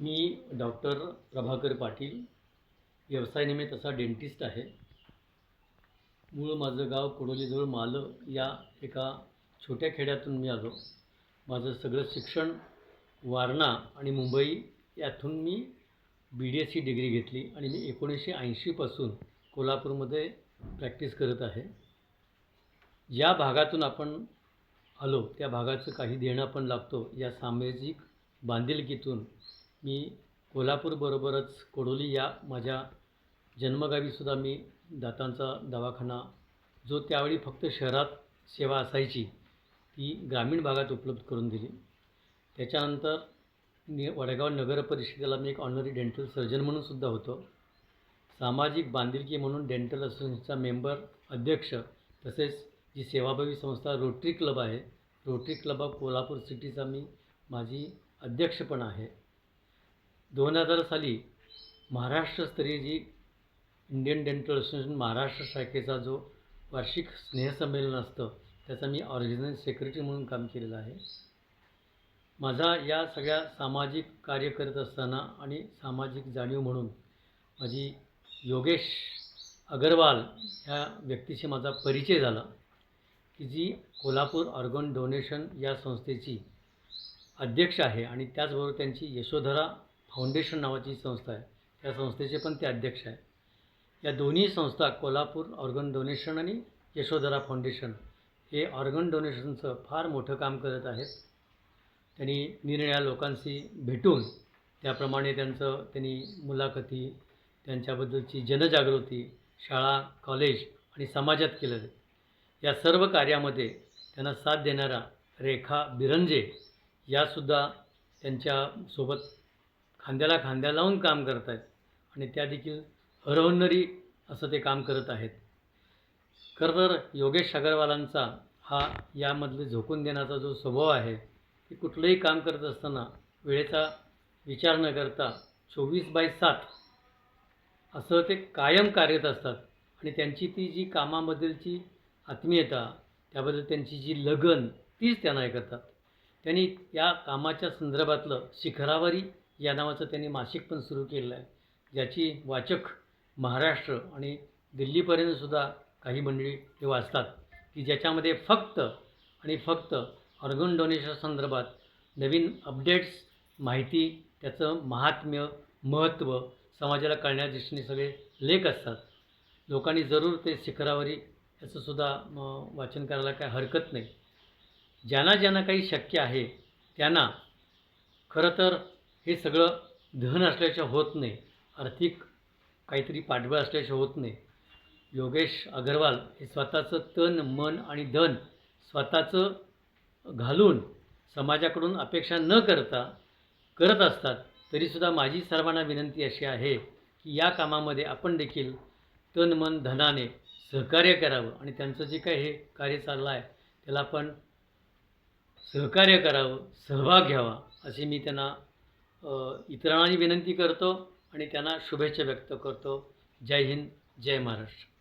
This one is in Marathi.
मी डॉक्टर प्रभाकर पाटील व्यवसायानिमित्त तसा डेंटिस्ट आहे. मूळ माझं गाव कोडोलीजवळ मालं या एका छोट्या खेड्यातून मी आलो. माझं सगळं शिक्षण वारणा आणि मुंबई यातून मी B D S C degree घेतली आणि मी एकोणीसशे ऐंशीपासून कोल्हापूरमध्ये प्रॅक्टिस करत आहे. ज्या भागातून आपण आलो त्या भागाचं काही देणं पण लागतो या सामाजिक बांधिलकीतून मी कोल्हापूरबरोबरच कोडोली या माझ्या जन्मगावीसुद्धा मी दातांचा दवाखाना जो त्यावेळी फक्त शहरात सेवा असायची ती ग्रामीण भागात उपलब्ध करून दिली. त्याच्यानंतर मी वडगाव नगर परिषदेला मी एक ऑनरी डेंटल सर्जन म्हणून सुद्धा होतो. सामाजिक बांधिलकी म्हणून डेंटल असोसिएशनचा मेंबर अध्यक्ष तसेच जी सेवाभावी संस्था रोटरी क्लब आहे रोटरी क्लब ऑफ कोल्हापूर सिटीचा मी माझी अध्यक्षपण आहे. दोन हजार साली महाराष्ट्रस्तरीय जी इंडियन डेंटल असोसिएशन महाराष्ट्र शाखेचा जो वार्षिक स्नेहसंमेलन असतं त्याचा मी ऑर्गनायझिंग सेक्रेटरी म्हणून काम केलेलं आहे. माझा या सगळ्या सामाजिक कार्य करत असताना आणि सामाजिक जाणीव म्हणून माझी योगेश अगरवाल ह्या व्यक्तीशी माझा परिचय झाला की जी कोल्हापूर ऑर्गन डोनेशन या संस्थेची अध्यक्ष आहे आणि त्याचबरोबर त्यांची यशोधरा फाउंडेशन नावाची संस्था आहे त्या संस्थेचे पण ते अध्यक्ष आहे या दोन्ही संस्था कोल्हापूर ऑर्गन डोनेशन आणि यशोधरा फाउंडेशन हे ऑर्गन डोनेशनचं फार मोठं काम करत आहेत. त्यांनी निरनिळ्या लोकांशी भेटून त्याप्रमाणे त्यांचं त्यांनी मुलाखती त्यांच्याबद्दलची जनजागृती शाळा कॉलेज आणि समाजात केलं. या सर्व कार्यामध्ये त्यांना साथ देणारा रेखा बिरंजे यासुद्धा त्यांच्यासोबत खांद्याला खांद्या लावून काम करत आहेत आणि त्या देखील हरहुन्नरी असं ते काम करत आहेत. खरं तर योगेश अगरवालांचा हा यामधले झोकून देण्याचा जो स्वभाव आहे की कुठलंही काम करत असताना वेळेचा विचार न करता चोवीस बाय सात असं ते कायम कार्यरत असतात. आणि त्यांची ती जी कामाबद्दलची आत्मीयता त्याबद्दल त्यांची जी लगन तीच त्यांना हे करतात. त्यांनी या कामाच्या संदर्भातलं शिखरावरी या नावाचं त्यांनी मासिक पण सुरू केलेलं आहे ज्याची वाचक महाराष्ट्र आणि दिल्लीपर्यंतसुद्धा काही मंडळी हे वाचतात. की ज्याच्यामध्ये फक्त आणि फक्त ऑर्गन डोनेशन संदर्भात नवीन अपडेट्स माहिती त्याचं महात्म्य महत्त्व समाजाला कळण्या दृष्टीने सगळे लेख असतात. लोकांनी जरूर ते शिखरावरी याचंसुद्धा वाचन करायला काय हरकत नाही. ज्यांना ज्यांना काही शक्य आहे त्यांना खरं तर हे सगळं धन असल्याच्या होत नाही. आर्थिक काहीतरी पाठबळ असल्याच्या होत नाही. योगेश अगरवाल हे स्वतःचं तन मन आणि धन स्वतःचं घालून समाजाकडून अपेक्षा न करता करत असतात तरीसुद्धा माझी सर्वांना विनंती अशी आहे की या कामामध्ये आपण देखील तन मन धनाने सहकार्य करावं आणि त्यांचं जे काही हे कार्य चाललं आहे त्याला आपण सहकार्य करावं सहभाग घ्यावा अशी मी त्यांना इतरांनाही विनंती करतो आणि त्यांना शुभेच्छा व्यक्त करतो. जय हिंद जय महाराष्ट्र.